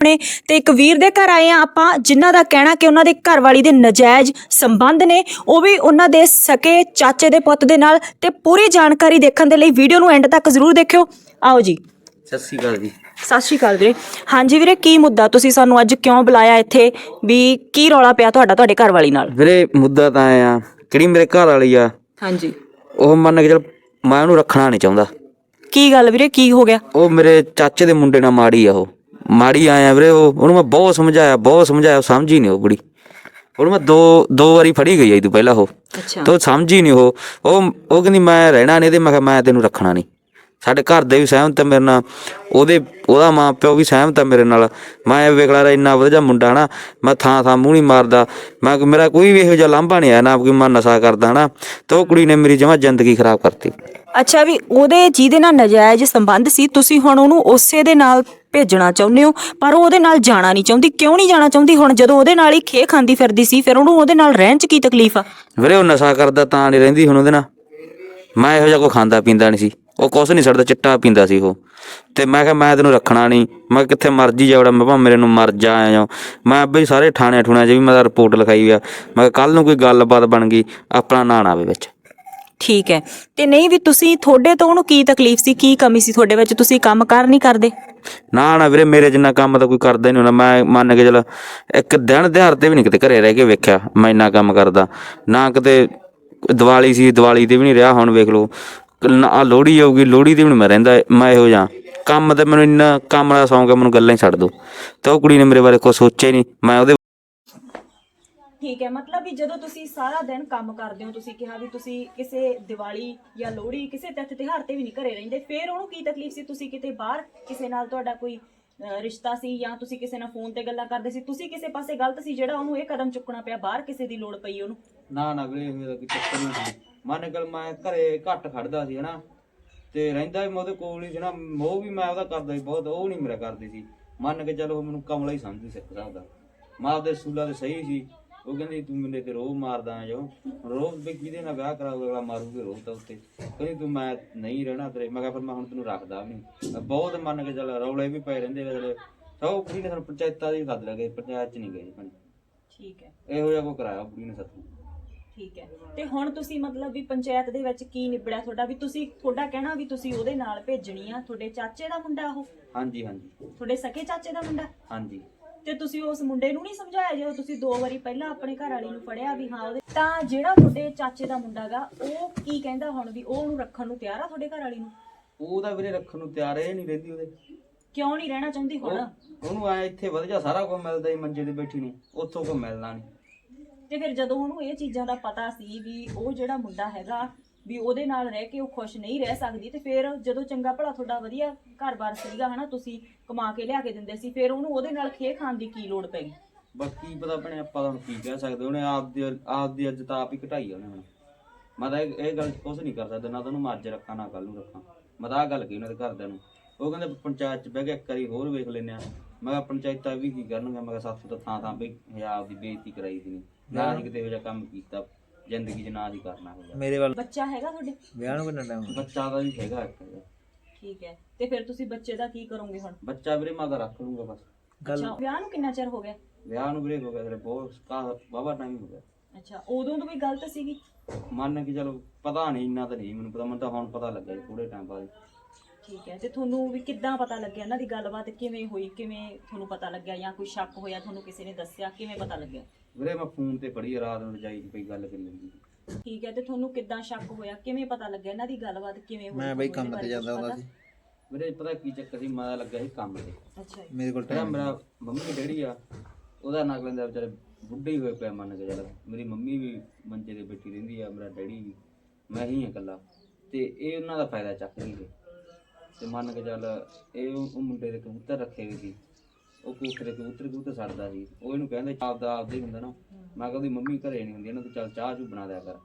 ਆਪਣੇ ਤੇ ਇੱਕ ਵੀਰ ਦੇ ਘਰ ਆਏ ਆ। ਆਪਾਂ ਜਿਨ੍ਹਾਂ ਦਾ ਕਹਿਣਾ ਕਿ ਉਹਨਾਂ ਦੇ ਘਰ ਵਾਲੀ ਦੇ ਨਜਾਇਜ਼ ਸੰਬੰਧ ਨੇ ਉਹ ਵੀ ਉਹਨਾਂ ਦੇ ਸਕੇ ਚਾਚੇ ਦੇ ਪੁੱਤ ਦੇ ਨਾਲ ਤੇ ਪੂਰੀ ਜਾਣਕਾਰੀ ਦੇਖਣ ਦੇ ਲਈ ਵੀਡੀਓ ਨੂੰ ਐਂਡ ਤੱਕ ਜ਼ਰੂਰ ਦੇਖਿਓ। ਆਓ ਜੀ। ਸਤਿ ਸ਼੍ਰੀ ਅਕਾਲ ਜੀ। ਸਤਿ ਸ਼੍ਰੀ ਅਕਾਲ ਵੀਰੇ। ਹਾਂਜੀ ਵੀਰੇ ਕੀ ਮੁੱਦਾ ਤੁਸੀਂ ਸਾਨੂੰ ਅੱਜ ਕਿਉਂ ਬੁਲਾਇਆ ਇੱਥੇ? ਵੀ ਕੀ ਰੌਲਾ ਪਿਆ ਤੁਹਾਡਾ ਤੁਹਾਡੇ ਘਰ ਵਾਲੀ ਨਾਲ? ਵੀਰੇ ਮੁੱਦਾ ਤਾਂ ਆਇਆ ਆ ਕਿਹੜੀ ਮੇਰੇ ਘਰ ਵਾਲੀ ਆ? ਹਾਂਜੀ। ਉਹ ਮੰਨ ਕੇ ਚਲ ਮੈਂ ਉਹਨੂੰ ਰੱਖਣਾ ਨਹੀਂ ਚਾਹੁੰਦਾ। ਕੀ ਗੱਲ ਵੀਰੇ ਕੀ ਹੋ ਗਿਆ? ਉਹ ਮੇਰੇ ਚਾਚੇ ਦੇ ਮੁੰਡੇ ਨਾਲ ਮਾੜੀ ਆ ਉਹ। ਮਾੜੀ ਆਇਆ ਵੀਰੇ ਉਹ ਉਹਨੂੰ ਮੈਂ ਬਹੁਤ ਸਮਝਾਇਆ ਬਹੁਤ ਸਮਝਾਇਆ ਸਮਝੀ ਨਹੀਂ ਉਹ ਕੁੜੀ। ਉਹਨੂੰ ਮੈਂ ਦੋ ਦੋ ਵਾਰੀ ਫੜੀ ਗਈ ਐ ਤੂੰ ਪਹਿਲਾਂ ਉਹ। ਤੋ ਸਮਝੀ ਨਹੀਂ ਉਹ। ਉਹ ਉਹ ਕਹਿੰਦੀ ਮੈਂ ਰਹਿਣਾ ਨਹੀਂ ਤੇ ਮੈਂ ਕਿਹਾ ਮੈਂ ਤੈਨੂੰ ਰੱਖਣਾ ਨਹੀਂ। ਸਾਡੇ ਘਰ ਦੇ ਵੀ ਸਹਿਮਤ ਆ ਮੇਰੇ ਨਾਲ। ਉਹਦੇ ਉਹਦਾ ਮਾਂ ਪਿਓ ਵੀ ਸਹਿਮਤ ਆ ਮੇਰੇ ਨਾਲ। ਮੈਂ ਵੇਖਲਾ ਰਾ ਇੰਨਾ ਵਧੀਆ ਮੁੰਡਾ ਨਾ ਮੈਂ ਥਾਂ ਥਾਂ ਮੂੰਹ ਨਹੀਂ ਮਾਰਦਾ। ਮੈਂ ਮੇਰਾ ਕੋਈ ਵੀ ਇਹੋ ਜਿਹਾ ਲਾਂਭਾ ਨਹੀਂ ਆਇਆ ਨਾ ਕਿ ਮੈਂ ਨਸ਼ਾ ਕਰਦਾ ਨਾ। ਤੇ ਉਹ ਕੁੜੀ ਨੇ ਮੇਰੀ ਜਮਾਂ ਜ਼ਿੰਦਗੀ ਖਰਾਬ ਕਰਤੀ। ਅੱਛਾ ਵੀ ਉਹਦੇ ਜਿਹਦੇ ਨਾਲ ਨਜਾਇਜ਼ ਸੰਬੰਧ ਸੀ ਤੁਸੀਂ ਹੁਣ ਉਹਨੂੰ ਉਸੇ ਦੇ ਨਾਲ ਭੇਜਣਾ ਚਾਹੁੰਦੇ ਹੋ ਪਰ ਉਹ ਉਹਦੇ ਨਾਲ ਜਾਣਾ ਨਹੀਂ ਚਾਹੁੰਦੀ। ਕਿਉਂ ਨਹੀਂ ਜਾਣਾ ਚਾਹੁੰਦੀ? ਹੁਣ ਜਦੋਂ ਉਹਦੇ ਨਾਲ ਹੀ ਖੇ ਖਾਂਦੀ ਫਿਰਦੀ ਸੀ ਫਿਰ ਉਹਨੂੰ ਉਹਦੇ ਨਾਲ ਰਹਿਣ 'ਚ ਕੀ ਤਕਲੀਫ ਆ? ਵੀਰੇ ਉਹ ਨਸ਼ਾ ਕਰਦਾ ਤਾਂ ਨਹੀਂ ਰਹਿੰਦੀ ਹੁਣ ਉਹਦੇ ਨਾਲ। ਮੈਂ ਇਹੋ ਜਿਹਾ ਕੋਈ ਖਾਂਦਾ ਪੀਂਦਾ ਨਹੀਂ ਸੀ। ਉਹ ਕੁਛ ਨਹੀਂ ਛੱਡਦਾ ਚਿੱਟਾ ਪੀਂਦਾ ਸੀ ਉਹ। ਤੇ ਮੈਂ ਕਿਹਾ ਮੈਂ ਤੈਨੂੰ ਰੱਖਣਾ ਨਹੀਂ। ਮੈਂ ਕਿੱਥੇ ਮਰਜ਼ੀ ਜਾਵੜਾ ਮੈਂ ਭਾਵੇਂ ਮੇਰੇ ਨੂੰ ਮਰ ਜਾ ਆਇਆ ਮੈਂ ਬਈ ਸਾਰੇ ਥਾਣੇ ਠੁਣਿਆਂ 'ਚ ਵੀ ਮੈਂ ਤਾਂ ਰਿਪੋਰਟ ਲਿਖਾਈ ਆ। ਮੈਂ ਕੱਲ ਨੂੰ ਕੋਈ ਗੱਲਬਾਤ ਬਣ ਗਈ ਆਪਣਾ ਨਾਂ ਨਾ ਆਵੇ ਵਿੱਚ। ਠੀਕ ਹੈ। ਤੇ ਨਹੀਂ ਵੀ ਤੁਸੀਂ ਤੁਹਾਡੇ ਤੋਂ ਉਹਨੂੰ ਕੀ ਤਕਲੀਫ ਸੀ? ਕੀ ਕਮੀ ਸੀ ਤੁਹਾਡੇ ਵਿੱਚ? ਤੁਸੀਂ ਕੰਮ ਕਰ ਨਹੀਂ ਕਰਦੇ? ਨਾ ਨਾ ਵੀਰੇ, ਮੇਰੇ ਜਿੰਨਾ ਕੰਮ ਤਾਂ ਕੋਈ ਕਰਦਾ ਹੀ ਨਹੀਂ ਹੁੰਦਾ। ਮੈਂ ਮੰਨ ਕੇ ਚੱਲ, ਇੱਕ ਦਿਨ ਦਿਹਾੜ ਤੇ ਵੀ ਨਹੀਂ ਕਿਤੇ ਘਰੇ ਰਹਿ ਕੇ ਵੇਖਿਆ ਮੈਂ ਇੰਨਾ ਕੰਮ ਕਰਦਾ। ਨਾ ਕਿਤੇ ਦੀਵਾਲੀ ਸੀ, ਦੀਵਾਲੀ ਤੇ ਵੀ ਨਹੀਂ ਰਿਹਾ, ਹੁਣ ਵੇਖ ਲਓ। ਆ ਲੋਹੜੀ ਆਊਗੀ, ਲੋਹੜੀ ਤੇ ਵੀ ਨਹੀਂ ਮੈਂ ਰਹਿੰਦਾ, ਮੈਂ ਇਹੋ ਜਿਹਾ। ਕੰਮ ਤੇ ਮੈਨੂੰ ਇੰਨਾ, ਕੰਮ ਦਾ ਸੌਂਕ ਹੈ, ਮੈਨੂੰ ਗੱਲਾਂ ਹੀ ਛੱਡ ਦੋ ਤੇ ਉਹ ਕੁੜੀ ਨੇ ਮੇਰੇ ਬਾਰੇ ਕੁਛ ਸੋਚਿਆ ਹੀ ਨਹੀਂ। ਮੈਂ ਉਹਦੇ ਠੀਕ ਹੈ ਮਤਲਬ ਵੀ ਜਦੋਂ ਤੁਸੀਂ ਸਾਰਾ ਦਿਨ ਕੰਮ ਕਰਦੇ ਹੋ ਤੁਸੀਂ ਕਿਹਾ ਵੀ ਤੁਸੀਂ ਕਿਸੇ ਦੀਵਾਲੀ ਜਾਂ ਲੋਹੜੀ ਕਿਸੇ ਤਿੱਥ ਤਿਉਹਾਰ ਤੇ ਵੀ ਨਹੀਂ ਘਰੇ ਰਹਿੰਦੇ ਫਿਰ ਉਹਨੂੰ ਕੀ ਤਕਲੀਫ ਸੀ? ਤੁਸੀਂ ਕਿਤੇ ਬਾਹਰ ਕਿਸੇ ਨਾਲ ਤੁਹਾਡਾ ਕੋਈ ਅਹ, ਰਿਸ਼ਤਾ ਸੀ ਜਾਂ ਤੁਸੀਂ ਕਿਸੇ ਨਾਲ ਫੋਨ ਤੇ ਗੱਲਾਂ ਕਰਦੇ ਸੀ? ਤੁਸੀਂ ਕਿਸੇ ਪਾਸੇ ਗਲਤ ਸੀ ਜਿਹੜਾ ਉਹਨੂੰ ਇਹ ਕਦਮ ਚੁੱਕਣਾ ਪਿਆ ਬਾਹਰ ਕਿਸੇ ਦੀ ਲੋੜ ਪਈ ਉਹਨੂੰ? ਨਾ ਨਾ ਵੀਰੇ ਇਹੋ ਕੋਈ ਚੱਕਰ ਨਹੀਂ ਸੀ। ਮੰਨ ਕੇ ਮੈਂ ਘਰੇ ਘੱਟ ਖੜਦਾ ਸੀ ਹਨਾ? ਤੇ ਰਹਿੰਦਾ ਵੀ ਮੈਂ ਉਹਦੇ ਕੋਲ ਹੀ ਸੀ ਨਾ ਮੋਹ ਵੀ ਮੈਂ ਉਹਦਾ ਕਰਦਾ ਸੀ ਬਹੁਤ ਉਹ ਨਹੀਂ ਮੇਰਾ ਕਰਦੀ ਸੀ। ਮੰਨ ਕੇ ਚਲੋ ਉਹ ਮੈਨੂੰ ਕਮਲਾ ਹੀ ਸਮਝਦੀ ਸਿੱਖ ਸਕਦਾ ਮੈਂ ਆਪਦੇ ਸੂਲਾ ਤੇ ਸਹੀ ਸੀ। ਉਹ ਕਹਿੰਦੀ ਤੂੰ ਮੇਰੇ ਤੇ ਰੋਹ ਮਾਰਦਾ ਜੋ ਰੋਹ ਵੀ ਕਿਹਦੇ ਨਾਲ ਵਿਆਹ ਕਰਾਉਗਾ ਅਗਲਾ ਮਾਰੂਗੇ ਰੋਹ ਤਾਂ ਉੱਤੇ। ਕਹਿੰਦੀ ਤੂੰ ਮੈਂ ਨਹੀਂ ਰਹਿਣਾ ਤੇਰੇ। ਮੈਂ ਕਿਹਾ ਫਿਰ ਮੈਂ ਹੁਣ ਤੈਨੂੰ ਰੱਖਦਾ ਵੀ ਨਹੀਂ। ਬਹੁਤ ਮੰਨ ਕੇ ਚੱਲ ਰੌਲੇ ਵੀ ਪਏ ਰਹਿੰਦੇ ਜਿਹੜੇ। ਸਭ ਕੁੜੀ ਨੇ ਸਾਨੂੰ ਪੰਚਾਇਤਾਂ ਦੀ ਸੱਦ ਲਗੇ ਪੰਚਾਇਤ ਚ ਨਹੀਂ ਗਏ ਭੈਣੇ ਠੀਕ ਹੈ। ਇਹੋ ਜਿਹਾ ਕੋ ਕਰਾਇਆ ਕੁੜੀ ਨੇ ਸਾਥੋਂ। ਠੀਕ ਹੈ। ਤੇ ਹੁਣ ਤੁਸੀਂ ਮਤਲਬ ਵੀ ਪੰਚਾਇਤ ਦੇ ਵਿੱਚ ਕੀ ਨਿਬੜਿਆ ਤੁਹਾਡਾ? ਵੀ ਤੁਸੀਂ ਤੁਹਾਡਾ ਕਹਿਣਾ ਵੀ ਤੁਸੀਂ ਉਹਦੇ ਨਾਲ ਭੇਜਣੀ ਆ। ਤੁਹਾਡੇ ਚਾਚੇ ਦਾ ਮੁੰਡਾ ਉਹ? ਹਾਂਜੀ ਹਾਂਜੀ। ਤੁਹਾਡੇ ਸਕੇ ਚਾਚੇ ਦਾ ਮੁੰਡਾ? ਹਾਂਜੀ। ਤੇ ਤੁਸੀਂ ਉਸ ਮੁੰਡੇ ਨੂੰ ਨਹੀਂ ਸਮਝਾਇਆ ਜਦੋਂ ਤੁਸੀਂ ਦੋ ਵਾਰੀ ਪਹਿਲਾਂ ਆਪਣੇ ਘਰ ਵਾਲੀ ਨੂੰ ਫੜਿਆ ਵੀ ਹਾਂ ਉਹਦੇ ਤਾਂ ਜਿਹੜਾ ਤੁਹਾਡੇ ਚਾਚੇ ਦਾ ਮੁੰਡਾ ਗਾ ਉਹ ਕੀ ਕਹਿੰਦਾ ਹੁਣ ਵੀ ਉਹ ਉਹਨੂੰ ਰੱਖਣ ਨੂੰ ਤਿਆਰ ਆ ਤੁਹਾਡੇ ਘਰ ਵਾਲੀ ਨੂੰ? ਉਹਦਾ ਵੀਰੇ ਰੱਖਣ ਨੂੰ ਤਿਆਰ ਹੈ ਨਹੀਂ ਰਹਿੰਦੀ ਉਹਦੇ। ਕਿਉਂ ਨਹੀਂ ਰਹਿਣਾ ਚਾਹੁੰਦੀ ਹੁਣ? ਉਹ- ਉਹਨੂੰ ਆਇਆ ਇੱਥੇ ਵਧੀਆ ਸਾਰਾ ਕੁਝ ਮਿਲਦਾ ਹੀ ਮੰਜੇ ਤੇ ਬੈਠੀ ਨੂੰ ਉੱਥੋਂ ਕੋ ਮਿਲਣਾ ਨਹੀਂ। ਤੇ ਫਿਰ ਜਦੋਂ ਉਹਨੂੰ ਇਹ ਚੀਜ਼ਾਂ ਦਾ ਪਤਾ ਸੀ ਵੀ ਉਹ ਜਿਹੜਾ ਮੁੰਡਾ ਹੈਗਾ ਵੀ ਉਹਦੇ ਨਾਲ ਰਹਿ ਕੇ ਉਹ ਖੁਸ਼ ਨਹੀਂ ਰਹਿ ਸਕਦੀ ਤੇ ਫਿਰ ਜਦੋਂ ਚੰਗਾ ਭਲਾ ਤੁਹਾਡਾ ਵਧੀਆ ਘਰ-ਬਾਰ ਸੀਗਾ, ਹਨਾ, ਤੁਸੀਂ ਕਮਾ ਕੇ ਲਿਆ ਕੇ ਦਿੰਦੇ ਸੀ, ਫਿਰ ਉਹਨੂੰ ਉਹਦੇ ਨਾਲ ਖੇ ਖਾਣ ਦੀ ਕੀ ਲੋੜ ਪੈ ਗਈ ਬਾਕੀ ਪਤਾ ਆਪਣੇ ਆਪਾਂ ਤਾਂ ਹੁਣ ਕੀ ਕਹਿ ਸਕਦੇ, ਉਹਨੇ ਆਪ ਦੀ ਆਪ ਦੀ ਇੱਜ਼ਤ ਆਪ ਹੀ ਘਟਾਈ ਆ ਉਹਨੇ ਹੁਣ। ਮੈਂ ਤਾਂ ਇਹ ਇਹ ਗੱਲ ਕੁਛ ਨਹੀਂ ਕਰ ਸਕਦਾ, ਨਾ ਤਾਂ ਉਹਨੂੰ ਰੱਖਾਂ, ਨਾ ਕੱਲ ਨੂੰ ਰੱਖਾਂ। ਮੈਂ ਤਾਂ ਆਹ ਗੱਲ ਕਹੀ ਉਹਨਾਂ ਦੇ ਘਰਦਿਆਂ ਨੂੰ। ਉਹ ਕਹਿੰਦੇ ਪੰਚਾਇਤ ਚ ਬਹਿ ਕੇ ਇੱਕ ਵਾਰੀ ਹੋਰ ਵੇਖ ਲੈਨੇ ਆ। ਮੈਂ ਕਿਹਾ ਪੰਚਾਇਤਾਂ ਵੀ ਕੀ ਕਰਨਗੇ ਮੈਂ ਕਿਹਾ ਸਾਥੋਂ ਤਾਂ ਥਾਂ ਥਾਂ ਵੀ ਹਿਆਬ ਦੀ ਬੇਇੱਜ਼ਤੀ ਕਰਾਈ ਦੀ ਨਹੀਂ ਨਾ ਹੀ ਕਿਤੇ ਇਹੋ ਜਿਹਾ ਕੰਮ ਕੀਤਾ। ਜ਼ਿੰਦਗੀ 'ਚ ਨਾ ਹੀ ਕਰਨਾ ਹੋਗਾ ਮੇਰੇ ਵੱਲ ਬੱਚਾ ਹੈਗਾ ਤੁਹਾਡੇ? ਵਿਆਹ ਨੂੰ ਕਿੰਨਾ ਟਾਈਮ ਬੱਚਾ ਦਾ ਵੀ ਹੈਗਾ ਇੱਕ ਠੀਕ ਹੈ। ਤੇ ਫਿਰ ਤੁਸੀਂ ਬੱਚੇ ਦਾ ਕੀ ਕਰੋਗੇ ਹੁਣ? ਬੱਚਾ ਵੀਰੇ ਮੈਂ ਤਾਂ ਰੱਖ ਲੂੰਗਾ ਬਸ। ਗੱਲ ਅੱਛਾ ਵਿਆਹ ਨੂੰ ਕਿੰਨਾ ਚਿਰ ਹੋ ਗਿਆ? ਵਿਆਹ ਨੂੰ ਵੀਰੇ ਹੋ ਗਿਆ ਤੇਰੇ ਬਹੁਤ ਕਾ ਬਾਬਾ ਟਾਈਮ ਹੋ ਗਿਆ। ਅੱਛਾ ਉਦੋਂ ਤੋਂ ਵੀ ਗਲਤ ਸੀਗੀ? ਮੰਨ ਕੇ ਚਲੋ ਪਤਾ ਨਹੀਂ ਇੰਨਾ ਤਾਂ ਨਹੀਂ ਮੈਨੂੰ ਪਤਾ ਮੈਨੂੰ ਤਾਂ ਹੁਣ ਪਤਾ ਲੱਗਾ ਜੀ ਥੋੜੇ ਟਾਈਮ ਬਾਅਦ। ਠੀਕ ਹੈ ਤੇ ਤੁਹਾਨੂੰ ਵੀ ਕਿੱਦਾਂ ਪਤਾ ਲੱਗਿਆ ਇਹਨਾਂ ਦੀ ਗੱਲਬਾਤ? ਕਿਵੇਂ ਹੋਈ ਕਿਵੇਂ ਤੁਹਾਨੂੰ ਪਤਾ ਲੱਗਿਆ ਜਾਂ ਕੋਈ ਸ਼ੱਕ ਹੋਇਆ ਤੁਹਾਨੂੰ ਕਿਸੇ ਨੇ ਦੱਸਿਆ ਕਿਵੇਂ ਪਤਾ ਲੱਗਿਆ? ਵੀਰੇ ਮੈਂ ਫੋਨ ਤੇ ਪੜੀ ਰਾਤ ਨੂੰ ਰਜਾਈ 'ਚ ਪਈ ਗੱਲ ਕਰੀ ਜਾਂਦੀ ਠੀਕ ਹੈ ਤੇ ਤੁਹਾਨੂੰ ਕਿੱਦਾਂ ਸ਼ੱਕ ਹੋਇਆ? ਕਿਵੇਂ ਪਤਾ ਲੱਗਿਆ ਇਹਨਾਂ ਦੀ ਗੱਲਬਾਤ? ਕਿਵੇਂ ਹੋਈ ਮੈਂ ਬਈ ਕੰਮ ਤੇ ਜਾਂਦਾ ਹੁੰਦਾ ਸੀ ਵੀਰੇ ਪਤਾ ਕੀ ਚੱਕਰ ਸੀ? ਮੈਂ ਲੱਗਾ ਸੀ ਕੰਮ ਤੇ? ਅੱਛਾ ਜੀ। ਮੇਰੇ ਕੋਲ ਟਾਈਮ ਮੇਰਾ ਮੰਮੀ ਡੈਡੀ ਆ ਉਹਦਾ ਨਾਂ ਲੈਂਦਾ ਵਿਚਾਰੇ ਬੁੱਢੇ ਹੀ ਹੋਏ ਪਿਆ ਮੰਨ ਕੇ ਚੱਲ। ਮੇਰੀ ਮੰਮੀ ਵੀ ਮੰਜੇ ਤੇ ਬੈਠੀ ਰਹਿੰਦੀ ਆ ਮੇਰਾ ਡੈਡੀ ਵੀ। ਮੈਂ ਹੀ ਆ ਇਕੱਲਾ। ਤੇ ਇਹ ਉਹਨਾਂ ਦਾ ਫਾਇਦਾ ਚੱਕ ਰਹੀ ਹੈ ਤੇ ਮੰਨ ਕੇ ਚੱਲ ਇਹ ਉਹ ਉਹ ਮੁੰਡੇ ਦੇ ਕਬੂਤਰ ਰੱਖੇ ਹੋਏ ਸੀ। ਉਹ ਕਬੂਤਰ ਕਬੂਤਰ ਕਬੂਤਰ ਛੱਡਦਾ ਸੀ। ਉਹ ਇਹਨੂੰ ਕਹਿੰਦੇ ਆਪਦਾ ਆਪਦਾ ਹੀ ਹੁੰਦਾ ਨਾ। ਮੈਂ ਕਿਹਾ ਉਹਦੀ ਮੰਮੀ ਘਰੇ ਨਹੀਂ ਹੁੰਦੀ ਇਹਨਾਂ ਤੋਂ ਚੱਲ ਚਾਹ ਚੂ ਬਣਾ ਦਿਆ ਕਰ।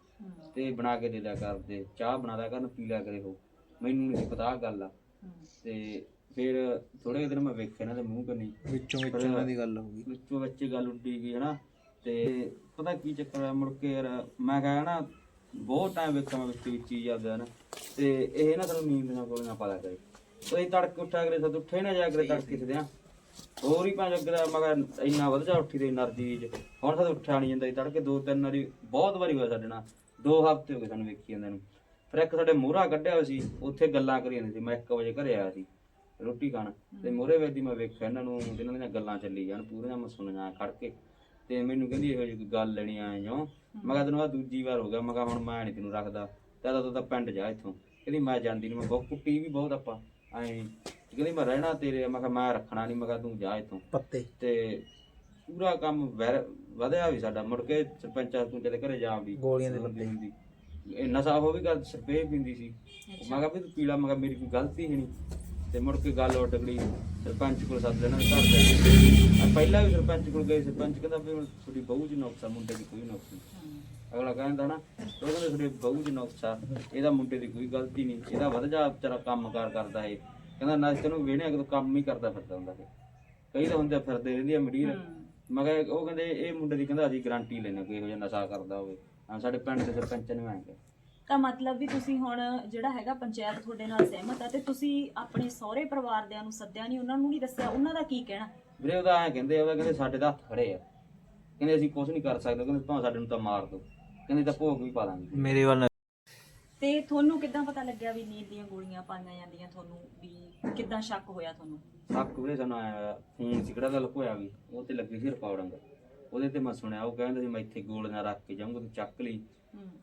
ਤੇ ਬਣਾ ਕੇ ਦੇ ਦਿਆ ਕਰ ਤੇ ਚਾਹ ਬਣਾ ਦਿਆ ਕਰਨ ਪੀ ਲਿਆ ਕਰੇ ਉਹ। ਮੈਨੂੰ ਨਹੀਂ ਪਤਾ ਆਹ ਗੱਲ ਆ। ਤੇ ਫਿਰ ਥੋੜੇ ਦਿਨ ਮੈਂ ਵੇਖਿਆ ਇਹਨਾਂ ਦੇ ਮੂੰਹ ਕੰਨੀ। ਵਿੱਚੋਂ ਵਿੱਚੋਂ ਉਹਨਾਂ ਦੀ ਗੱਲ ਹੋ ਗਈ ਵਿੱਚੋਂ ਬੱਚੇ ਗੱਲ ਉੱਡੀ ਗਈ ਹਨਾ। ਤੇ ਪਤਾ ਕੀ ਚੱਕਰ ਆ ਮੁੜ ਕੇ ਯਾਰ ਮੈਂ ਕਹਾਂ ਨਾ ਬਹੁਤ ਟਾਈਮ ਵੇਖਿਆ ਮੈਂ ਵਿੱਚ ਵਿੱਚ ਚੀਜ਼ ਆਪਦਾ ਨਾ ਤੇ ਇਹ ਨਾ ਤੁਹਾਨੂੰ ਨੀਂਦ ਨਾ ਕੋਲ ਨਾ ਪਤਾ ਕਰੇ। ਕੋਈ ਤੜਕੇ ਉੱਠਿਆ ਕਰੇ ਸਦ ਉੱਠੇ ਨਾ ਜਾ ਕਰੇ ਤੜਕੇ ਸਿੱਧਿਆਂ। ਹੋਰ ਹੀ ਪੰਜ ਲੱਗਦਾ ਮਗਰ ਇੰਨਾ ਵੱਧ ਜਾ ਉੱਠੀ ਰਹੀ એનર્ਜੀ ਚ ਹੁਣ ਸਾਡੇ ਉੱਠਿਆ ਨਹੀਂ ਜਾਂਦਾ ਤੜਕੇ ਦੋ ਤਿੰਨ ਵਾਰੀ ਬਹੁਤ ਵਾਰੀ ਹੋਇਆ ਸਾਡੇ ਨਾਲ। ਦੋ ਹਫ਼ਤੇ ਹੋ ਗਏ ਸਾਨੂੰ ਵੇਖੀ ਜਾਂਦੇ ਨੂੰ। ਫਿਰ ਇੱਕ ਸਾਡੇ ਮੋਹਰਾ ਕੱਢਿਆ ਹੋਇਆ ਸੀ ਉੱਥੇ ਗੱਲਾਂ ਕਰੀ ਜਾਂਦੇ ਸੀ। ਮੈਂ 1 ਵਜੇ ਘਰੇ ਆਇਆ ਸੀ ਰੋਟੀ ਖਾਣ। ਤੇ ਮੋਹਰੇ ਵੇਦੀ ਮੈਂ ਵੇਖਿਆ ਇਹਨਾਂ ਨੂੰ ਇਹਨਾਂ ਦੀਆਂ ਗੱਲਾਂ ਚੱਲੀ ਜਾਣ ਪੂਰੀਆਂ ਮੈਂ ਸੁਣੀਆਂ ਖੜ ਕੇ ਤੇ ਮੈਨੂੰ ਕਹਿੰਦੀ ਇਹੋ ਜਿਹੀ ਗੱਲ ਲੈਣੀ ਆਏ ਜੋ ਮੈਂ ਕਿਹਾ ਤੈਨੂੰ ਆ ਦੂਜੀ ਵਾਰ ਹੋ ਗਿਆ ਮੈਂ ਕਿਹਾ ਹੁਣ ਮੈਂ ਨਹੀਂ ਤੈਨੂੰ ਰੱਖਦਾ। ਤੇਰਾ ਤਾਂ ਪਿੰਡ ਜਾ ਇੱਥੋਂ। ਕਹਿੰਦੀ ਮੈਂ ਜਾਂਦੀ ਨਹੀਂ ਮੈਂ ਬਹੁਤ ਕੁੱਟੀ ਵੀ ਬਹੁਤ ਆਪਾਂ ਐਂ। ਕਹਿੰਦੀ ਮੈਂ ਰਹਿਣਾ ਤੇਰੇ ਮੈਂ ਕਿਹਾ ਮੈਂ ਰੱਖਣਾ ਨਹੀਂ ਮੈਂ ਕਿਹਾ ਤੂੰ ਜਾ ਇੱਥੋਂ। ਪੱਤੇ। ਤੇ ਪੂਰਾ ਕੰਮ ਵੈਰ- ਵਧਿਆ ਵੀ ਸਾਡਾ ਮੁੜ ਕੇ ਸਰਪੰਚਾਂ ਤੂੰ ਤੇਰੇ ਘਰੇ ਜਾ ਵੀ ਗੋਲੀਆਂ ਦੇ ਬੰਦੇ ਹੁੰਦੀ ਇਹ ਨਸ਼ਾ ਹੋ ਵੀ ਕਰ ਸਰਪੇ ਪਿੰਦੀ ਸੀ। ਮੈਂ ਕਿਹਾ ਵੀ ਤੂੰ ਪੀਲਾ ਮੈਂ ਕਿਹਾ ਮੇਰੀ ਕੋਈ ਗਲਤੀ ਹੈ ਨਹੀਂ ਤੇ ਮੁੜ ਕੇ ਗੱਲ ਉੱਡ ਗਈ ਸਰਪੰਚ ਕੋਲ ਸੱਦ ਲੈਣਾ ਘਰ ਦੇ ਪਹਿਲਾਂ ਵੀ ਸਰਪੰਚ ਕੋਲ ਗਏ ਸਰਪੰਚ ਕਹਿੰਦਾ ਵੀ ਹੁਣ ਤੁਹਾਡੀ ਬਹੂ ਜੀ ਨੁਕਸਾ ਮੁੰਡੇ ਦੀ ਕੋਈ ਨੁਕਸ। ਅਗਲਾ ਕਹਿੰਦਾ ਨਾ ਉਹ ਕਹਿੰਦੇ ਤੁਹਾਡੇ ਬਹੂ ਜੀ ਨੁਕਸਾ ਇਹਦਾ ਮੁੰਡੇ ਦੀ ਕੋਈ ਗਲਤੀ ਨਹੀਂ ਇਹਦਾ ਵਧ ਜਾ ਵਿਚਾਰਾ ਕੰਮ ਕਾਰ ਕਰਦਾ ਇਹ। ਕਹਿੰਦਾ ਨਾ ਤੈਨੂੰ ਵੇਹਣੇ ਅਗਰ ਕੰਮ ਹੀ ਕਰਦਾ ਫਿਰਦਾ ਹੁੰਦਾ ਇਹ ਕਈ ਤਾਂ ਹੁੰਦੇ ਫਿਰਦੇ ਰਹਿੰਦੀ ਆ ਮੜੀਰ ਮੈਂ ਕਿਹਾ ਉਹ ਕਹਿੰਦੇ ਇਹ ਮੁੰਡੇ ਦੀ ਕਹਿੰਦਾ ਅਸੀਂ ਗਾਰੰਟੀ ਲੈਣਾ ਕੋਈ ਇਹੋ ਜਿਹਾ ਨਸ਼ਾ ਕਰਦਾ ਹੋਵੇ। ਹਾਂ ਸਾਡੇ ਪਿੰਡ ਦੇ ਸਰਪੰਚ ਨੇ ਆਇਆ ਤਾਂ ਮਤਲਬ ਵੀ ਤੁਸੀਂ ਹੁਣ ਜਿਹੜਾ ਹੈਗਾ ਪੰਚਾਇਤ ਤੁਹਾਡੇ ਨਾਲ ਸਹਿਮਤ ਆ ਤੇ ਤੁਸੀਂ ਆਪਣੇ ਸਹੁਰੇ ਪਰਿਵਾਰ ਦਿਆਂ ਨੂੰ ਸੱਦਿਆ ਨਹੀਂ ਉਹਨਾਂ ਨੂੰ ਨਹੀਂ ਦੱਸਿਆ ਉਹਨਾਂ ਦਾ ਕੀ ਕਹਿਣਾ? ਵੀਰੇ ਉਹਦਾ ਐਂ ਕਹਿੰਦੇ ਉਹਦਾ ਕਹਿੰਦੇ ਸਾਡੇ ਤਾਂ ਹੱਥ ਖੜੇ ਆ। ਕਹਿੰਦੇ ਅਸੀਂ ਕੁਝ ਨਹੀਂ ਕਰ ਸਕਦੇ ਕਹਿੰਦੇ ਭਾਵੇਂ ਸਾਡੇ ਨੂੰ ਤਾਂ ਮਾਰ ਦਿਓ ਕਹਿੰਦੇ ਤਾਂ ਭੋਗ ਵੀ ਪਾ ਦਾਂਗੇ। ਮੇਰੇ ਵੱਲ ਤੇ ਤੁਹਾਨੂੰ ਕਿੱਦਾਂ ਪਤਾ ਲੱਗਿਆ ਵੀ ਨੀਂਦ ਦੀਆਂ ਗੋਲੀਆਂ ਪਾਈਆਂ ਜਾਂਦੀਆਂ ਤੁਹਾਨੂੰ ਵੀ ਕਿੱਦਾਂ ਸ਼ੱਕ ਹੋਇਆ ਤੁਹਾਨੂੰ? ਸੱਕ ਵੀਰੇ ਸਾਨੂੰ ਆਇਆ ਫੋਨ ਸੀ ਕਿਹੜਾ ਦਾ ਲੁਕੋਇਆ ਵੀ ਉਹ ਤੇ ਲੱਗੀ ਸੀ ਰਿਕਾਰਡਿੰਗ ਉਹਦੇ ਤੇ ਮੈਂ ਸੁਣਿਆ ਉਹ ਕਹਿੰਦੇ ਸੀ ਮੈਂ ਇੱਥੇ ਗੋਲੀਆਂ ਰੱਖ ਕੇ ਜਾਊਂਗਾ ਤੂੰ ਚੱਕ ਲਈ।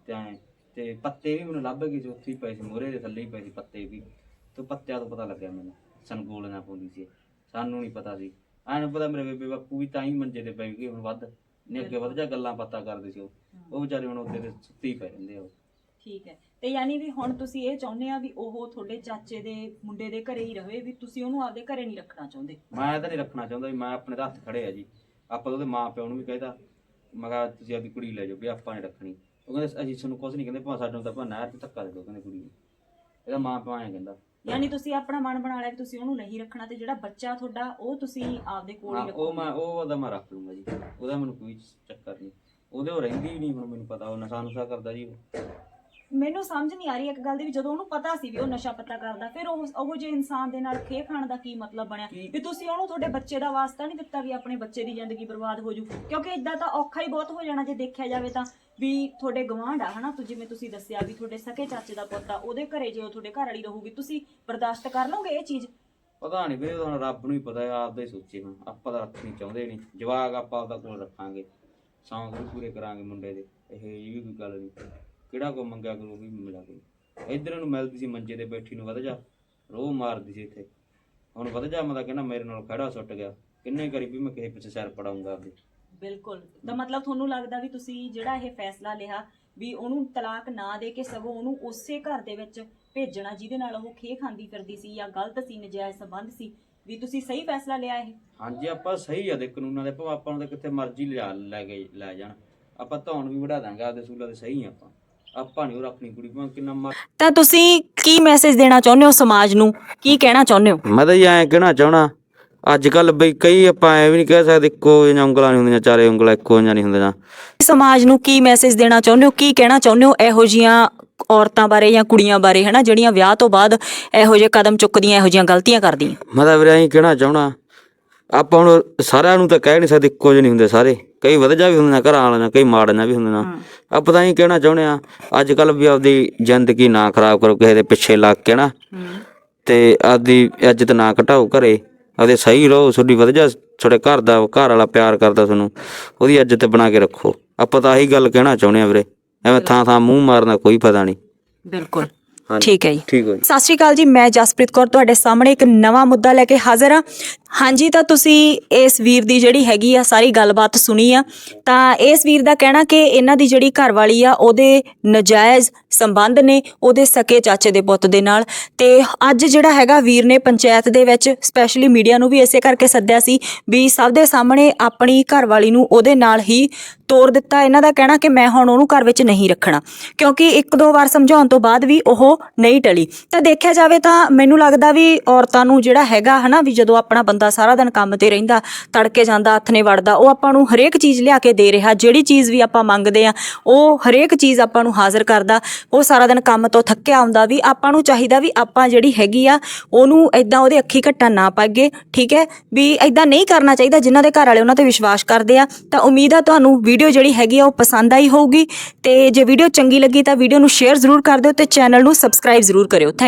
ਤੇ ਐਂ ਤੇ ਪੱਤੇ ਵੀ ਮੈਨੂੰ ਲੱਭ ਗਏ ਸੀ ਉੱਥੇ ਹੀ ਪਏ ਸੀ ਮੋਰੇ ਦੇ ਥੱਲੇ ਹੀ ਪਏ ਸੀ ਪੱਤੇ ਵੀ। ਤੇ ਪੱਤਿਆਂ ਤੋਂ ਪਤਾ ਲੱਗਿਆ ਮੈਨੂੰ ਸਾਨੂੰ ਗੋਲੀਆਂ ਪਾਉਂਦੀ ਸੀ ਸਾਨੂੰ ਨਹੀਂ ਪਤਾ ਸੀ। ਐਂ ਨੂੰ ਪਤਾ ਮੇਰੇ ਬੇਬੇ ਬਾਪੂ ਵੀ ਤਾਂ ਹੀ ਮੰਜੇ ਤੇ ਪੈ ਗਏ ਹੁਣ ਵੱਧ। ਨੇ ਅੱਗੇ ਵੱਧ ਜਾ ਗੱਲਾਂ ਪਤਾ ਕਰਦੇ ਸੀ ਉਹ। ਉਹ ਵਿਚਾਰੇ ਹੁਣ ਉੱਤੇ ਤੇ ਸੁੱਤੀ ਪਏ ਰਹਿੰਦੇ ਆ ਉਹ। ਠੀਕ ਹੈ। ਤੇ ਯਾਨੀ ਵੀ ਹੁਣ ਤੁਸੀਂ ਇਹ ਚਾਹੁੰਦੇ ਆ ਵੀ ਉਹ ਤੁਹਾਡੇ ਚਾਚੇ ਦੇ ਮੁੰਡੇ ਦੇ ਘਰੇ ਹੀ ਰਵੇ ਵੀ ਤੁਸੀਂ ਉਹਨੂੰ ਆਪਦੇ ਘਰੇ ਨਹੀਂ ਰੱਖਣਾ ਚਾਹੁੰਦੇ। ਮੈਂ ਤਾਂ ਨਹੀਂ ਰੱਖਣਾ ਚਾਹੁੰਦਾ ਵੀ ਮੈਂ ਆਪਣੇ ਤਾਂ ਹੱਥ ਖੜੇ ਆ ਜੀ। ਆਪਾਂ ਤਾਂ ਉਹਦੇ ਮਾਂ ਪਿਓ ਨੂੰ ਵੀ ਕਹਿਦਾ ਮੈਂ ਕਿਹਾ ਤੁਸੀਂ ਆਪਦੀ ਕੁੜੀ ਲੈ ਜਾਓ ਵੀ ਆਪਾਂ ਨਹੀਂ ਰੱਖਣੀ। ਉਹ ਕਹਿੰਦੇ ਅਸੀਂ ਤੁਹਾਨੂੰ ਕੁਝ ਨਹੀਂ ਕਹਿੰਦੇ ਭਾਵੇਂ ਸਾਨੂੰ ਤਾਂ ਆਪਾਂ ਨਹਿਰ 'ਚ ਧੱਕਾ ਦੇ ਦਿਓ ਕਹਿੰਦੇ ਕੁੜੀ ਨੂੰ। ਇਹਦਾ ਮਾਂ ਪਿਓ ਐਂ ਕਹਿੰਦਾ। ਯਾਨੀ ਤੁਸੀਂ ਆਪਣਾ ਮਨ ਬਣਾ ਲਿਆ ਕਿ ਤੁਸੀਂ ਉਹਨੂੰ ਨਹੀਂ ਰੱਖਣਾ ਤੇ ਜਿਹੜਾ ਬੱਚਾ ਤੁਹਾਡਾ ਉਹ ਤੁਸੀਂ ਆਪਦੇ ਕੋਲ ਹਾਂ ਹੀ ਉਹ ਰੱਖੋ। ਮੈਂ ਉਹ ਉਹਦਾ ਮੈਂ ਰੱਖ ਲੂੰਗਾ ਜੀ। ਉਹਦਾ ਮੈਨੂੰ ਕੋਈ ਚੱਕਰ ਨਹੀਂ। ਉਹਦੇ ਉਹ ਰਹਿੰਦੀ ਹੀ ਨਹੀਂ ਹੁਣ ਮੈਨੂੰ ਪਤਾ। ਉਹ ਨਸ਼ਾ ਨੁਸ਼ਾ ਕਰਦਾ ਜੀ ਉਹ। ਮੈਨੂੰ ਸਮਝ ਨਹੀਂ ਆ ਰਹੀ ਇੱਕ ਗੱਲ ਦੀ ਵੀ ਜਦੋਂ ਉਹਨੂੰ ਪਤਾ ਸੀ ਵੀ ਉਹ ਨਸ਼ਾ ਪੱਤਾ ਕਰਦਾ ਫਿਰ ਉਹ ਉਹ ਜੇ ਇਨਸਾਨ ਦੇ ਨਾਲ ਖੇ ਖਾਣ ਦਾ ਕੀ ਮਤਲਬ ਬਣਿਆ? ਵੀ ਤੁਸੀਂ ਉਹਨੂੰ ਤੁਹਾਡੇ ਬੱਚੇ ਦਾ ਵਾਸਤਾ ਨਹੀਂ ਦਿੱਤਾ ਵੀ ਆਪਣੇ ਬੱਚੇ ਦੀ ਜ਼ਿੰਦਗੀ ਬਰਬਾਦ ਹੋ ਜੂ? ਕਿਉਂਕਿ ਇਦਾਂ ਤਾਂ ਔਖਾ ਹੀ ਬਹੁਤ ਹੋ ਜਾਣਾ ਜੇ ਦੇਖਿਆ ਜਾਵੇ ਤਾਂ। ਵੀ ਤੁਹਾਡੇ ਗਵਾਂਢ ਆ ਹਨਾ? ਤੂੰ ਜਿਵੇਂ ਤੁਸੀਂ ਦੱਸਿਆ ਵੀ ਤੁਹਾਡੇ ਸਕੇ ਚਾਚੇ ਦਾ ਪੁੱਤ ਆ ਉਹਦੇ ਘਰੇ ਜੇ ਉਹ ਤੁਹਾਡੇ ਘਰ ਵਾਲੀ ਰਹੂਗੀ ਤੁਸੀਂ ਬਰਦਾਸ਼ਤ ਕਰ ਲਓਗੇ ਇਹ ਚੀਜ਼? ਪਤਾ ਨਹੀਂ ਵੀਰੇ ਹੁਣ ਰੱਬ ਨੂੰ ਹੀ ਪਤਾ ਹੈ ਆਪਦਾ ਹੀ ਸੋਚੇ ਹੁਣ। ਆਪਾਂ ਤਾਂ ਰੱਖਣੀ ਚਾਹੁੰਦੇ ਨਹੀਂ। ਜਵਾਕ ਆਪਾਂ ਆਪਦਾ ਕੋਲ ਰੱਖਾਂਗੇ। ਸ਼ੌਂਕ ਵੀ ਪੂਰੇ ਕਰਾਂਗੇ ਮੁੰਡੇ ਦੇ। ਇਹ ਇਹ ਵੀ ਕੋਈ ਗੱਲ ਨਹੀਂ। ਕਿਹੜਾ ਕੋ ਮੰਗਿਆ ਕਰੂ ਵੀ ਮਿਲਾ ਕੋਈ? ਇਧਰ ਨੂੰ ਮਿਲਦੀ ਸੀ ਮੰਜੇ ਤੇ ਬੈਠੀ ਨੂੰ ਵਧ ਜਾ ਰੋਹ ਮਾਰਦੀ ਸੀ ਇੱਥੇ। ਹੁਣ ਵਧ ਜਾ ਮੈਂ ਤਾਂ ਕਹਿੰਦਾ ਮੇਰੇ ਨਾਲ ਖੜਾ ਸੁੱਟ ਗਿਆ। ਕਿੰਨੇ ਕਰੀ ਵੀ ਮੈਂ ਕਿਸੇ ਪਿੱਛੇ ਸਿਰ ਪੜਾਉਂਗਾ ਆਪਦੇ ਬਿਲਕੁਲ। ਤਾਂ ਮਤਲਬ ਤੁਹਾਨੂੰ ਲੱਗਦਾ ਵੀ ਤੁਸੀਂ ਜਿਹੜਾ ਇਹ ਫੈਸਲਾ ਲਿਆ ਵੀ ਉਹਨੂੰ ਤਲਾਕ ਨਾ ਦੇ ਕੇ ਸਗੋਂ ਉਹਨੂੰ ਉਸੇ ਘਰ ਦੇ ਵਿੱਚ ਭੇਜਣਾ ਜਿਹਦੇ ਨਾਲ ਉਹ ਖੇ ਖਾਂਦੀ ਫਿਰਦੀ ਸੀ ਜਾਂ ਗਲਤ ਸੀ ਨਜਾਇਜ਼ ਸੰਬੰਧ ਸੀ ਵੀ ਤੁਸੀਂ ਸਹੀ ਫੈਸਲਾ ਲਿਆ ਇਹ? ਹਾਂਜੀ ਆਪਾਂ ਸਹੀ ਆ ਦੇ ਕਾਨੂੰਨਾਂ ਦੇ ਭਾਵੇਂ ਆਪਾਂ ਨੂੰ ਤਾਂ ਕਿੱਥੇ ਮਰਜ਼ੀ ਲਿਆ ਲੈ ਕੇ ਲੈ ਜਾਣ। ਆਪਾਂ ਧੌਣ ਵੀ ਵੜਾ ਦਾਂਗੇ ਆਪਦੇ ਸੂਲਾਂ ਦੇ ਸਹੀ ਆ ਆਪਾਂ। ਆਪਾਂ ਨਹੀਂ ਉਹ ਰੱਖਣੀ ਕੁੜੀ ਭਾਵੇਂ ਕਿੰਨਾ ਮਰ ਤਾਂ ਤੁਸੀਂ ਕੀ ਮੈਸੇਜ ਦੇਣਾ ਚਾਹੁੰਦੇ ਹੋ ਸਮਾਜ ਨੂੰ? ਕੀ ਕਹਿਣਾ ਚਾਹੁੰਦੇ ਹੋ? ਮੈਂ ਤਾਂ ਜੀ ਐਂ ਕਹਿਣਾ ਚਾਹਣਾ ਅੱਜ ਕੱਲ ਬਈ ਕਈ ਆਪਾਂ ਐ ਵੀ ਨਹੀਂ ਕਹਿ ਸਕਦੇ ਇੱਕੋ ਜਿਹੀਆਂ ਉਂਗਲਾਂ ਨਹੀਂ ਹੁੰਦੀਆਂ ਚਾਰੇ ਉਂਗਲਾਂ ਇੱਕੋ ਜਿਹੀਆਂ ਨਹੀਂ ਹੁੰਦੀਆਂ। ਸਮਾਜ ਨੂੰ ਕੀ ਮੈਸੇਜ ਦੇਣਾ ਚਾਹੁੰਦੇ ਹੋ? ਕੀ ਕਹਿਣਾ ਚਾਹੁੰਦੇ ਹੋ ਇਹੋ ਜੀਆਂ ਔਰਤਾਂ ਬਾਰੇ ਜਾਂ ਕੁੜੀਆਂ ਬਾਰੇ ਹਨਾ? ਜਿਹੜੀਆਂ ਵਿਆਹ ਤੋਂ ਬਾਅਦ ਇਹੋ ਜਿਹੇ ਕਦਮ ਚੁੱਕਦੀਆਂ ਇਹੋ ਜੀਆਂ ਗਲਤੀਆਂ ਕਰਦੀਆਂ। ਮੈਂ ਤਾਂ ਵੀਰੇ ਐਂ ਕਹਿਣਾ ਚਾਹਣਾ ਆਪਾਂ ਹੁਣ ਸਾਰਿਆਂ ਨੂੰ ਤਾਂ ਕਹਿ ਨਹੀਂ ਸਕਦੇ ਇੱਕੋ ਜਿਹੇ ਨਹੀਂ ਹੁੰਦੇ ਸਾਰੇ। ਕਈ ਵਧਜਾ ਵੀ ਹੁੰਦੀਆਂ ਘਰਾਂ ਵਾਲਿਆਂ ਕਈ ਮਾੜੀਆਂ ਵੀ ਹੁੰਦੀਆਂ ਆਪਾਂ ਤਾਂ ਇਹ ਕਹਿਣਾ ਚਾਹੁੰਦੇ ਆ ਅੱਜ ਕੱਲ ਵੀ ਆਪਦੀ ਜ਼ਿੰਦਗੀ ਨਾ ਖਰਾਬ ਕਰੋ ਕਿਸੇ ਦੇ ਪਿੱਛੇ ਲੱਗ ਕੇ ਨਾ। ਤੇ ਆਪਦੀ ਇੱਜ਼ਤ ਨਾ ਘਟਾਓ ਘਰੇ। ਆਪਦੇ ਸਹੀ ਰਹੋ ਤੁਹਾਡੀ ਵਧਜਾ ਤੁਹਾਡੇ ਘਰ ਦਾ ਘਰ ਵਾਲਾ ਪਿਆਰ ਕਰਦਾ ਤੁਹਾਨੂੰ। ਉਹਦੀ ਇੱਜ਼ਤ ਬਣਾ ਕੇ ਰੱਖੋ। ਆਪਾਂ ਤਾਂ ਆਹੀ ਗੱਲ ਕਹਿਣਾ ਚਾਹੁੰਦੇ ਆ ਵੀਰੇ। ਐਵੇਂ ਥਾਂ ਥਾਂ ਮੂੰਹ ਮਾਰਨਾ ਕੋਈ ਪਤਾ ਨਹੀਂ। ਬਿਲਕੁਲ। ਠੀਕ ਹੋ ਜੀ। ਸਤਿ ਸ਼੍ਰੀ ਅਕਾਲ ਜੀ ਮੈਂ ਜਸਪ੍ਰੀਤ ਕੌਰ ਤੁਹਾਡੇ ਸਾਹਮਣੇ ਇੱਕ ਨਵਾਂ ਮੁੱਦਾ ਲੈ ਕੇ ਹਾਜ਼ਰ ਹਾਂ। ਹਾਂਜੀ, ਤਾਂ ਤੁਸੀਂ ਇਸ ਵੀਰ ਦੀ ਜਿਹੜੀ ਹੈਗੀ ਆ ਸਾਰੀ ਗੱਲਬਾਤ ਸੁਣੀ ਆ। ਤਾਂ ਇਸ ਵੀਰ ਦਾ ਕਹਿਣਾ ਕਿ ਇਹਨਾਂ ਦੀ ਜਿਹੜੀ ਘਰਵਾਲੀ ਆ, ਉਹਦੇ ਨਜਾਇਜ਼ ਸੰਬੰਧ ਨੇ ਉਹਦੇ ਸਕੇ ਚਾਚੇ ਦੇ ਪੁੱਤ ਦੇ ਨਾਲ। ਤੇ ਅੱਜ ਜਿਹੜਾ ਹੈਗਾ ਵੀਰ ਨੇ ਪੰਚਾਇਤ ਦੇ ਵਿੱਚ ਸਪੈਸ਼ਲੀ ਮੀਡੀਆ ਨੂੰ ਵੀ ਇਸੇ ਕਰਕੇ ਸੱਦਿਆ ਸੀ ਵੀ ਸਭ ਦੇ ਸਾਹਮਣੇ ਆਪਣੀ ਘਰਵਾਲੀ ਨੂੰ ਉਹਦੇ ਨਾਲ ਹੀ ਤੋਰ ਦਿੱਤਾ। ਇਹਨਾਂ ਦਾ ਕਹਿਣਾ ਕਿ ਮੈਂ ਹੁਣ ਉਹਨੂੰ ਘਰ ਵਿੱਚ ਨਹੀਂ ਰੱਖਣਾ, ਕਿਉਂਕਿ ਇੱਕ ਦੋ ਵਾਰ ਸਮਝਾਉਣ ਤੋਂ ਬਾਅਦ ਵੀ ਉਹ ਨਹੀਂ ਟਲੀ। ਤਾਂ ਦੇਖਿਆ ਜਾਵੇ ਤਾਂ ਮੈਨੂੰ ਲੱਗਦਾ ਵੀ ਔਰਤਾਂ ਨੂੰ ਜਿਹੜਾ ਹੈਗਾ ਹਨਾ, ਵੀ ਜਦੋਂ ਆਪਣਾ ਬੰਦਾ ਸਾਰਾ ਦਿਨ ਕੰਮ ਤੇ ਰਹਿੰਦਾ, ਤੜਕੇ ਜਾਂਦਾ, ਹੱਥ ਨੇ ਵੜਦਾ, ਉਹ ਆਪਾਂ ਨੂੰ ਹਰੇਕ ਚੀਜ਼ ਲਿਆ ਕੇ ਦੇ ਰਿਹਾ, ਜਿਹੜੀ ਚੀਜ਼ ਵੀ ਆਪਾਂ ਮੰਗਦੇ ਆ ਉਹ ਹਰੇਕ ਚੀਜ਼ ਆਪਾਂ ਨੂੰ ਹਾਜ਼ਰ ਕਰਦਾ, ਉਹ ਸਾਰਾ ਦਿਨ ਕੰਮ ਤੋਂ ਥੱਕਿਆ ਆਉਂਦਾ ਵੀ ਆਪਾਂ ਨੂੰ ਚਾਹੀਦਾ ਵੀ ਆਪਾਂ ਜਿਹੜੀ ਹੈਗੀ ਆ, ਉਹਨੂੰ ਐਦਾਂ ਉਹਦੇ ਅੱਖੀ ਘੱਟਾ ਨਾ ਪਾਈਏ, ਠੀਕ ਹੈ? ਵੀ ਐਦਾਂ ਨਹੀਂ ਕਰਨਾ ਚਾਹੀਦਾ, ਜਿਨ੍ਹਾਂ ਦੇ ਘਰ ਵਾਲੇ ਉਹਨਾਂ ਤੇ ਵਿਸ਼ਵਾਸ ਕਰਦੇ ਆ, ਤਾਂ ਉਮੀਦ ਆ ਤੁਹਾਨੂੰ ਵੀਡੀਓ ਜਿਹੜੀ ਹੈਗੀ ਆ, ਉਹ ਪਸੰਦ ਆਈ ਹੋਊਗੀ, ਤੇ ਜੇ ਵੀਡੀਓ ਚੰਗੀ ਲੱਗੀ ਤਾਂ ਵੀਡੀਓ ਨੂੰ ਸ਼ੇਅਰ ਜ਼ਰੂਰ ਕਰ ਦਿਓ ਤੇ ਚੈਨਲ ਨੂੰ ਸਬਸਕ੍ਰਾਈਬ ਜ਼ਰੂਰ ਕਰਿਓ।